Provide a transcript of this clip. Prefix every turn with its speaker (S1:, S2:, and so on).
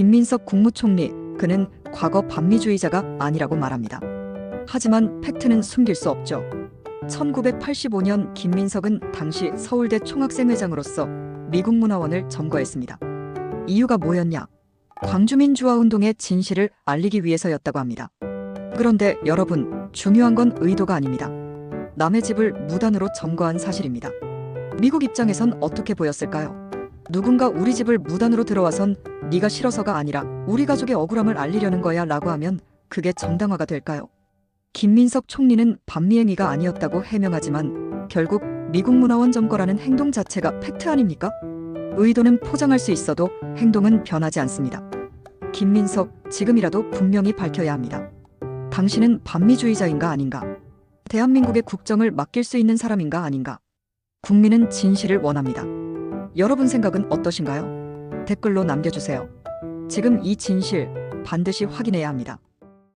S1: 김민석 국무총리 그는 과거 반미주의자가 아니라고 말합니다. 하지만 팩트는 숨길 수 없죠. 1985년 김민석은 당시 서울대 총학생회장으로서 미국 문화원을 점거했습니다. 이유가 뭐였냐? 광주민주화 운동의 진실을 알리기 위해서였다고 합니다. 그런데 여러분, 중요한 건 의도가 아닙니다. 남의 집을 무단으로 점거한 사실입니다. 미국 입장에선 어떻게 보였을까요? 누군가 우리 집을 무단으로 들어와선 네가 싫어서가 아니라 우리 가족의 억울함을 알리려는 거야 라고 하면 그게 정당화가 될까요? 김민석 총리는 반미행위가 아니었다고 해명하지만 결국 미국 문화원 점거라는 행동 자체가 팩트 아닙니까? 의도는 포장할 수 있어도 행동은 변하지 않습니다. 김민석, 지금이라도 분명히 밝혀야 합니다. 당신은 반미주의자인가 아닌가? 대한민국의 국정을 맡길 수 있는 사람인가 아닌가? 국민은 진실을 원합니다. 여러분 생각은 어떠신가요? 댓글로 남겨주세요. 지금 이 진실 반드시 확인해야 합니다.